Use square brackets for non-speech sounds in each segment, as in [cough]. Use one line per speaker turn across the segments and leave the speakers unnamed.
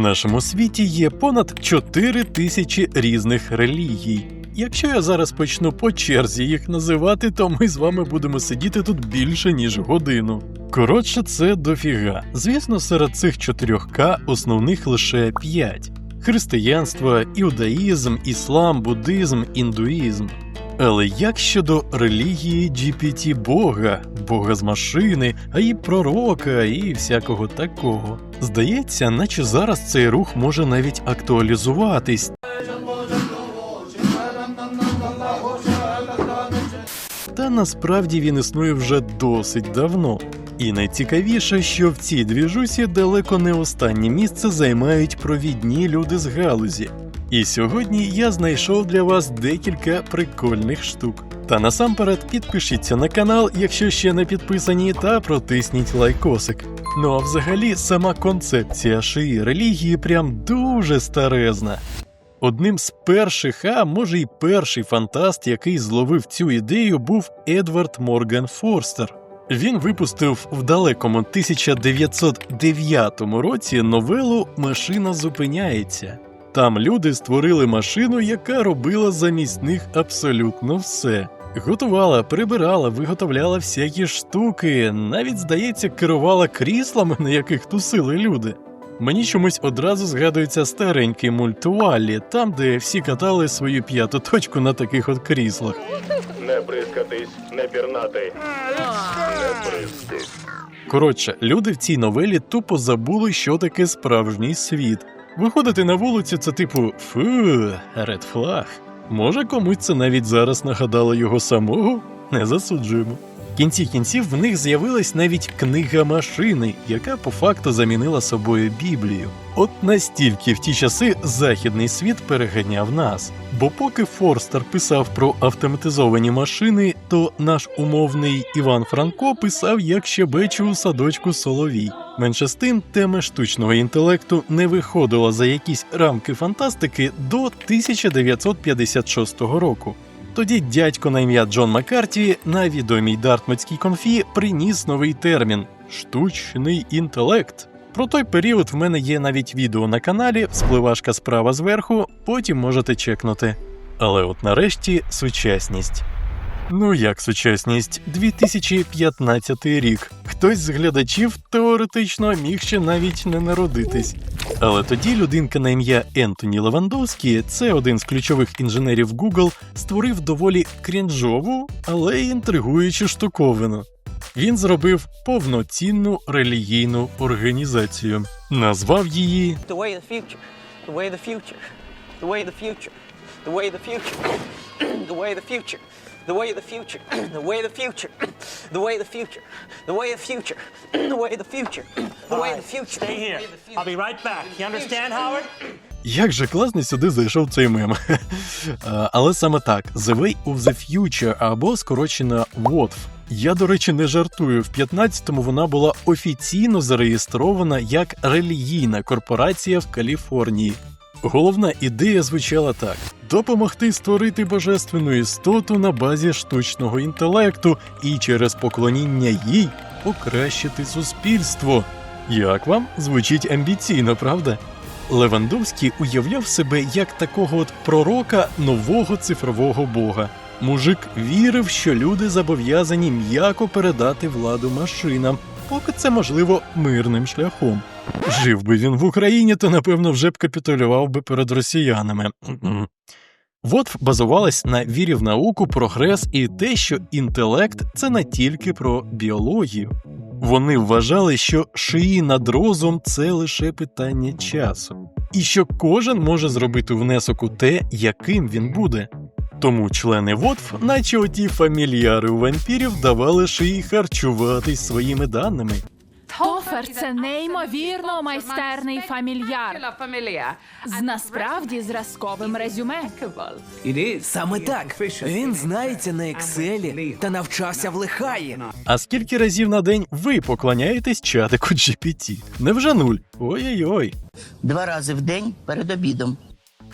нашому світі є понад 4 тисячі різних релігій. Якщо я зараз почну по черзі їх називати, то ми з вами будемо сидіти тут більше ніж годину. Коротше, це дофіга. Звісно, серед цих 4К основних лише 5: християнство, іудаїзм, іслам, буддизм, індуїзм. Але як щодо релігії GPT Бога, Бога з машини, а і пророка, і всякого такого? Здається, наче зараз цей рух може навіть актуалізуватись. Та насправді він існує вже досить давно. І найцікавіше, що в цій двіжусі далеко не останнє місце займають провідні люди з галузі. І сьогодні я знайшов для вас декілька прикольних штук. Та насамперед підпишіться на канал, якщо ще не підписані, та протисніть лайкосик. Ну а взагалі сама концепція шиї релігії прям дуже старезна. Одним з перших, а може й перший фантаст, який зловив цю ідею, був Едвард Морган Форстер. Він випустив в далекому 1909 році новелу Машина зупиняється. Там люди створили машину, яка робила замість них абсолютно все. Готувала, прибирала, виготовляла всякі штуки, навіть, здається, керувала кріслами, на яких тусили люди. Мені чомусь одразу згадується старенький мульт Уаллі, там, де всі катали свою п'яту точку на таких от кріслах.
Не бризкатись, не пірнати. Не бризкатись.
Коротше, люди в цій новелі тупо забули, що таке справжній світ. Виходити на вулицю це типу фу, ред флаг. Може, комусь це навіть зараз нагадало його самого? Не засуджуємо. В кінці кінців в них з'явилась навіть книга машини, яка по факту замінила собою Біблію. От настільки в ті часи західний світ переганяв нас. Бо поки Форстер писав про автоматизовані машини, то наш умовний Іван Франко писав, як щебечу у садочку Соловій. Менше з тим, тема штучного інтелекту не виходила за якісь рамки фантастики до 1956 року. Тоді дядько на ім'я Джон Маккарті на відомій Дартмутській конфі приніс новий термін штучний інтелект. Про той період в мене є навіть відео на каналі, спливашка справа зверху, потім можете чекнути. Але от нарешті сучасність. Ну як сучасність? 2015 рік. Хтось з глядачів теоретично міг ще навіть не народитись. Але тоді людинка на ім'я Ентоні Левандовський, це один з ключових інженерів Google, створив доволі крінжову, але інтригуючу штуковину. Він зробив повноцінну релігійну організацію, назвав її
the way of the future, the way the future, the way the future, the way the future, [clears throat] the way the future, the way of the future, the way of the future, the way of the future, the way of the future, the way of the future, the way of the future.
Stay here. I'll be right back. You understand, Howard?
Як же класно сюди зайшов цей мем. Але саме так: The Way of the Future або скорочена WOTF. Я, до речі, не жартую. В 15-му вона була офіційно зареєстрована як релігійна корпорація в Каліфорнії. Головна ідея звучала так: допомогти створити божественну істоту на базі штучного інтелекту і через поклоніння їй покращити суспільство. Як вам звучить амбіційно, правда? Левандовський уявляв себе як такого от пророка нового цифрового бога. Мужик вірив, що люди зобов'язані м'яко передати владу машинам, поки це можливо мирним шляхом. Жив би він в Україні, то напевно вже б капітулював би перед росіянами. ВОТФ базувалась на вірі в науку, прогрес і те, що інтелект це не тільки про біологію. Вони вважали, що шиї над розум це лише питання часу, і що кожен може зробити внесок у те, яким він буде. Тому члени ВОТФ, наче оті фамільяри у вампірів, давали шиї харчуватись своїми даними.
Тофер це неймовірно майстерний фамільяр з насправді зразковим резюме.
Саме так. Він знається на Екселі та навчався в Лихаї.
А скільки разів на день ви поклоняєтесь чатику GPT? Невже нуль? Ой-ой-ой.
два рази в день перед обідом.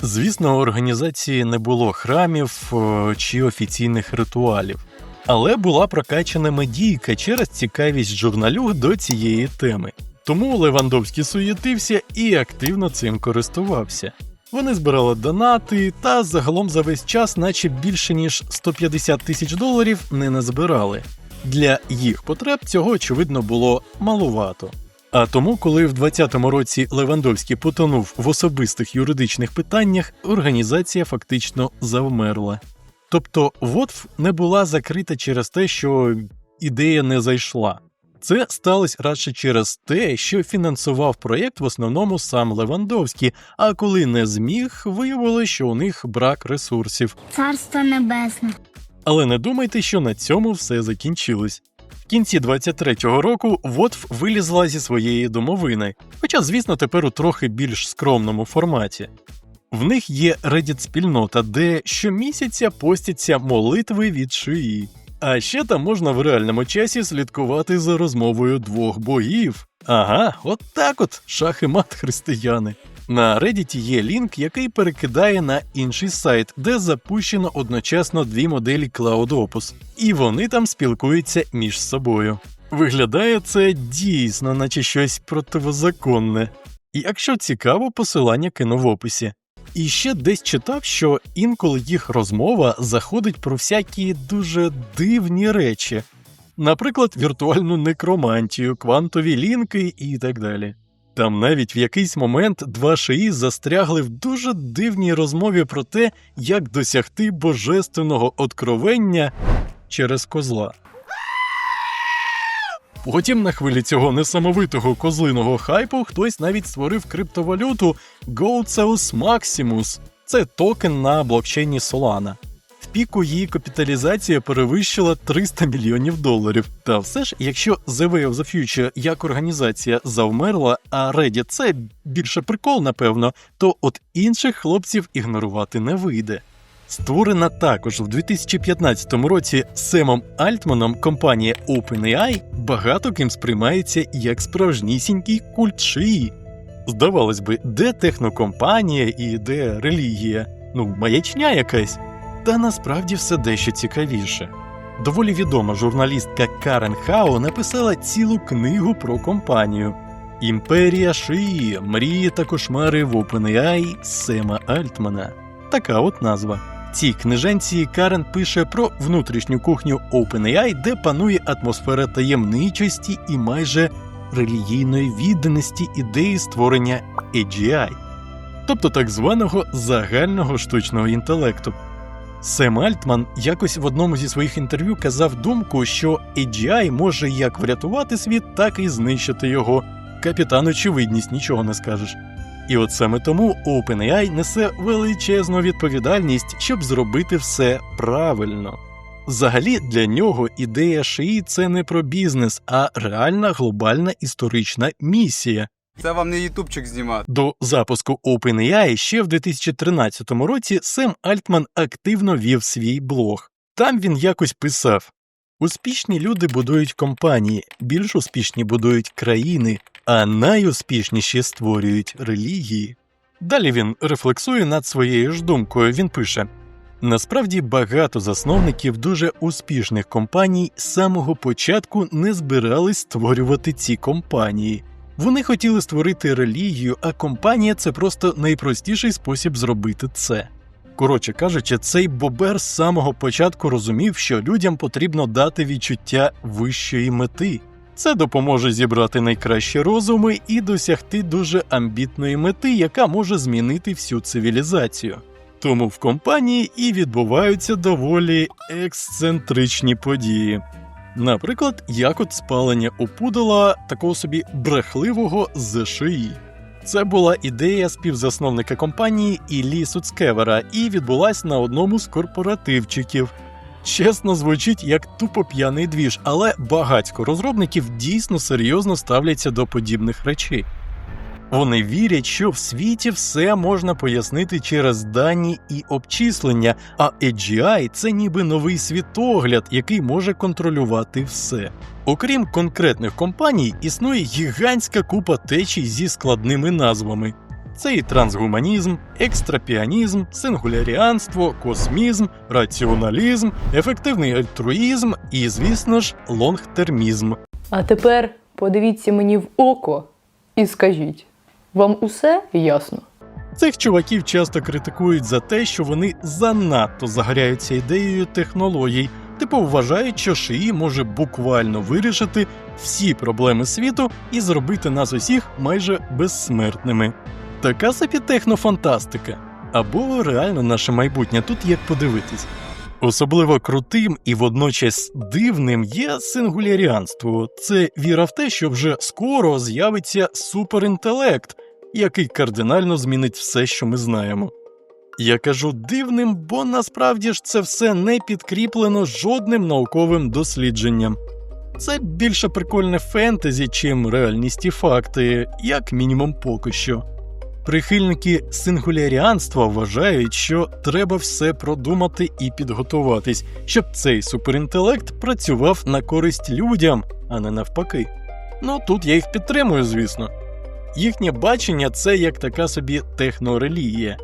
Звісно, у організації не було храмів чи офіційних ритуалів, але була прокачана медійка через цікавість журналю до цієї теми. Тому Левандовський суєтився і активно цим користувався. Вони збирали донати та загалом за весь час, наче більше ніж 150 тисяч доларів, не назбирали. Для їх потреб цього очевидно було малувато. А тому, коли в 20-му році Левандовський потонув в особистих юридичних питаннях, організація фактично завмерла. Тобто ВОТФ не була закрита через те, що ідея не зайшла. Це сталося радше через те, що фінансував проєкт в основному сам Левандовський, а коли не зміг, виявилося, що у них брак ресурсів.
Царство небесне.
Але не думайте, що на цьому все закінчилось. В кінці 23-го року ВОТФ вилізла зі своєї домовини, хоча, звісно, тепер у трохи більш скромному форматі. В них є Reddit-спільнота, де щомісяця постяться молитви від шиї. А ще там можна в реальному часі слідкувати за розмовою двох богів. Ага, от так от, шах мат християни. На Reddit є лінк, який перекидає на інший сайт, де запущено одночасно дві моделі CloudOpus, і вони там спілкуються між собою. Виглядає це дійсно, наче щось противозаконне. І якщо цікаво, посилання кину в описі. І ще десь читав, що інколи їх розмова заходить про всякі дуже дивні речі, наприклад, віртуальну некромантію, квантові лінки і так далі. Там навіть в якийсь момент два шиї застрягли в дуже дивній розмові про те, як досягти божественного откровення через козла. Потім на хвилі цього несамовитого козлиного хайпу хтось навіть створив криптовалюту Goldseus Maximus. Це токен на блокчейні Solana. В піку її капіталізація перевищила 300 мільйонів доларів. Та все ж, якщо The Way of the Future як організація завмерла, а Reddit – це більше прикол, напевно, то от інших хлопців ігнорувати не вийде. Створена також в 2015 році Семом Альтманом компанія OpenAI багато ким сприймається як справжнісінький культ шиї. Здавалось би, де технокомпанія і де релігія? Ну, маячня якась. Та насправді все дещо цікавіше. Доволі відома журналістка Карен Хао написала цілу книгу про компанію Імперія шиї, мрії та кошмари в OpenAI Сема Альтмана. Така от назва. Цій книженці Карен пише про внутрішню кухню OpenAI, де панує атмосфера таємничості і майже релігійної відданості ідеї створення AGI, тобто так званого загального штучного інтелекту. Сем Альтман якось в одному зі своїх інтерв'ю казав думку, що AGI може як врятувати світ, так і знищити його. Капітан очевидність нічого не скажеш. І от саме тому OpenAI несе величезну відповідальність, щоб зробити все правильно. Взагалі для нього ідея шиї це не про бізнес, а реальна глобальна історична місія.
Це вам не ютубчик знімати.
До запуску OpenAI ще в 2013 році Сем Альтман активно вів свій блог. Там він якось писав: Успішні люди будують компанії, більш успішні будують країни, а найуспішніші створюють релігії. Далі він рефлексує над своєю ж думкою. Він пише: Насправді багато засновників дуже успішних компаній з самого початку не збирались створювати ці компанії. Вони хотіли створити релігію, а компанія це просто найпростіший спосіб зробити це. Коротше кажучи, цей бобер з самого початку розумів, що людям потрібно дати відчуття вищої мети. Це допоможе зібрати найкращі розуми і досягти дуже амбітної мети, яка може змінити всю цивілізацію. Тому в компанії і відбуваються доволі ексцентричні події. Наприклад, як от спалення опудала такого собі брехливого ЗШІ. Це була ідея співзасновника компанії Іллі Суцкевера і відбулась на одному з корпоративчиків. Чесно звучить як тупо п'яний двіж, але багатько розробників дійсно серйозно ставляться до подібних речей. Вони вірять, що в світі все можна пояснити через дані і обчислення, а AGI – це ніби новий світогляд, який може контролювати все. Окрім конкретних компаній, існує гігантська купа течій зі складними назвами. Це і трансгуманізм, екстрапіанізм, сингуляріанство, космізм, раціоналізм, ефективний альтруїзм і, звісно ж, лонгтермізм.
А тепер подивіться мені в око
і скажіть, вам усе ясно?
Цих чуваків часто критикують за те, що вони занадто загоряються ідеєю технологій, типу вважають, що шиї може буквально вирішити всі проблеми світу і зробити нас усіх майже безсмертними. Така собі технофантастика. Або реально наше майбутнє тут як подивитись. Особливо крутим і водночас дивним є сингуляріанство. Це віра в те, що вже скоро з'явиться суперінтелект, який кардинально змінить все, що ми знаємо. Я кажу дивним, бо насправді ж це все не підкріплено жодним науковим дослідженням. Це більше прикольне фентезі, чим реальність і факти, як мінімум поки що. Прихильники сингуляріанства вважають, що треба все продумати і підготуватись, щоб цей суперінтелект працював на користь людям, а не навпаки. Ну тут я їх підтримую, звісно. Їхнє бачення це як така собі технорелігія.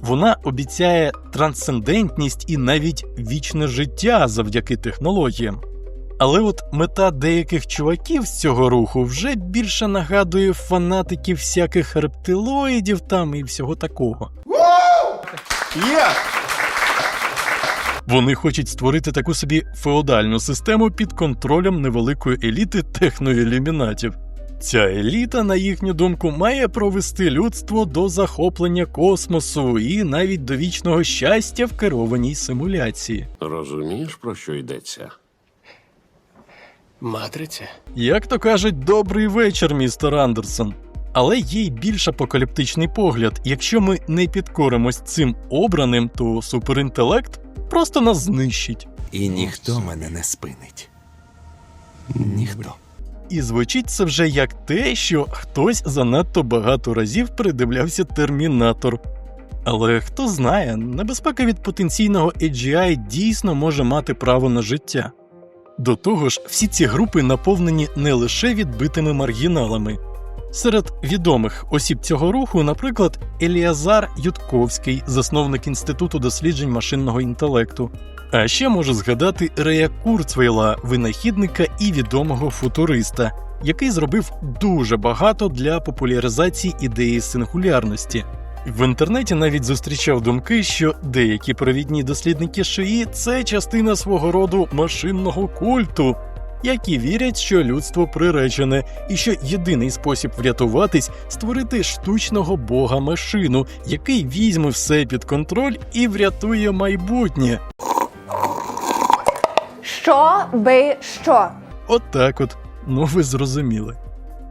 Вона обіцяє трансцендентність і навіть вічне життя завдяки технологіям. Але от мета деяких чуваків з цього руху вже більше нагадує фанатиків всяких рептилоїдів там і всього такого. Вони хочуть створити таку собі феодальну систему під контролем невеликої еліти техноілюмінатів. Ця еліта, на їхню думку, має провести людство до захоплення космосу і навіть до вічного щастя в керованій симуляції.
Розумієш, про що йдеться?
Матриця?
Як то кажуть, добрий вечір, містер Андерсон. Але є й більш апокаліптичний погляд. Якщо ми не підкоримось цим обраним, то суперінтелект просто нас знищить.
І ніхто мене не спинить. Ніхто.
І звучить це вже як те, що хтось занадто багато разів передивлявся Термінатор. Але хто знає, небезпека від потенційного AGI дійсно може мати право на життя. До того ж, всі ці групи наповнені не лише відбитими маргіналами. Серед відомих осіб цього руху, наприклад, Еліазар Ютковський, засновник Інституту досліджень машинного інтелекту. А ще можу згадати Рея Курцвейла, винахідника і відомого футуриста, який зробив дуже багато для популяризації ідеї сингулярності. В інтернеті навіть зустрічав думки, що деякі провідні дослідники шиї це частина свого роду машинного культу, які вірять, що людство приречене, і що єдиний спосіб врятуватись створити штучного бога машину, який візьме все під контроль і врятує майбутнє.
Що би що?
От так от, ну ви зрозуміли.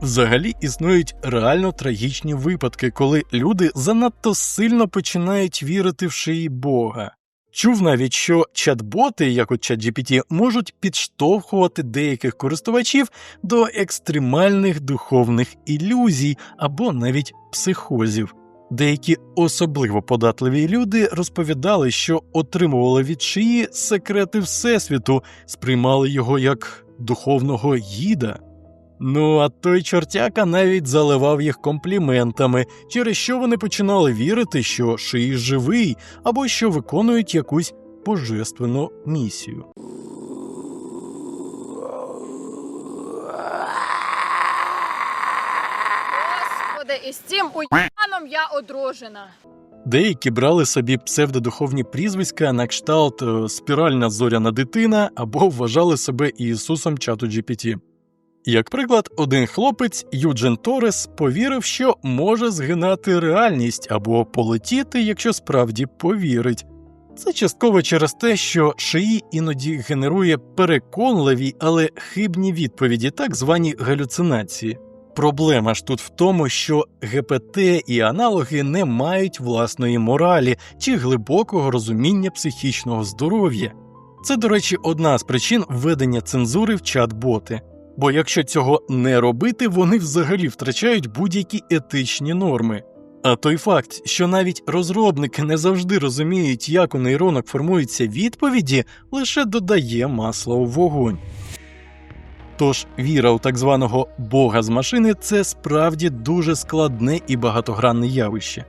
Взагалі існують реально трагічні випадки, коли люди занадто сильно починають вірити в шиї Бога. Чув навіть, що чат-боти, як от ChatGPT, можуть підштовхувати деяких користувачів до екстремальних духовних ілюзій або навіть психозів. Деякі особливо податливі люди розповідали, що отримували від шиї секрети Всесвіту, сприймали його як духовного гіда. Ну, а той чортяка навіть заливав їх компліментами, через що вони починали вірити, що шиї живий або що виконують якусь божественну місію.
Господи, із цим уяном я одружена.
Деякі брали собі псевдодуховні прізвиська на кшталт е, спіральна зоряна дитина або вважали себе Ісусом чату GPT. Як приклад, один хлопець Юджин Торес повірив, що може згинати реальність або полетіти, якщо справді повірить. Це частково через те, що шиї іноді генерує переконливі, але хибні відповіді, так звані галюцинації. Проблема ж тут в тому, що ГПТ і аналоги не мають власної моралі чи глибокого розуміння психічного здоров'я. Це, до речі, одна з причин введення цензури в чат-боти. Бо якщо цього не робити, вони взагалі втрачають будь-які етичні норми. А той факт, що навіть розробники не завжди розуміють, як у нейронок формуються відповіді, лише додає масла у вогонь. Тож віра у так званого Бога з машини це справді дуже складне і багатогранне явище.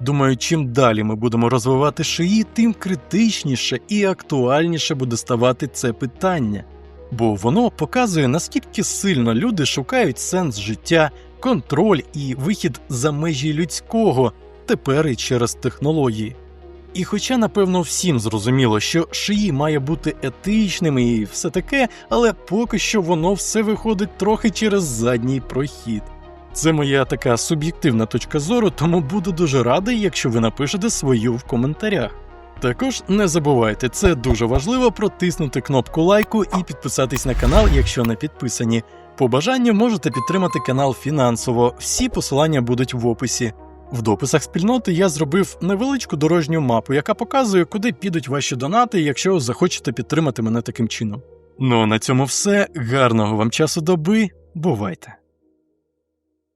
Думаю, чим далі ми будемо розвивати шиї, тим критичніше і актуальніше буде ставати це питання, бо воно показує, наскільки сильно люди шукають сенс життя, контроль і вихід за межі людського, тепер і через технології. І хоча, напевно, всім зрозуміло, що шиї має бути етичним і все таке, але поки що воно все виходить трохи через задній прохід. Це моя така суб'єктивна точка зору, тому буду дуже радий, якщо ви напишете свою в коментарях. Також не забувайте, це дуже важливо протиснути кнопку лайку і підписатись на канал, якщо не підписані. По бажанню можете підтримати канал фінансово, всі посилання будуть в описі. В дописах спільноти я зробив невеличку дорожню мапу, яка показує, куди підуть ваші донати, якщо захочете підтримати мене таким чином. Ну а на цьому все. Гарного вам часу доби. Бувайте!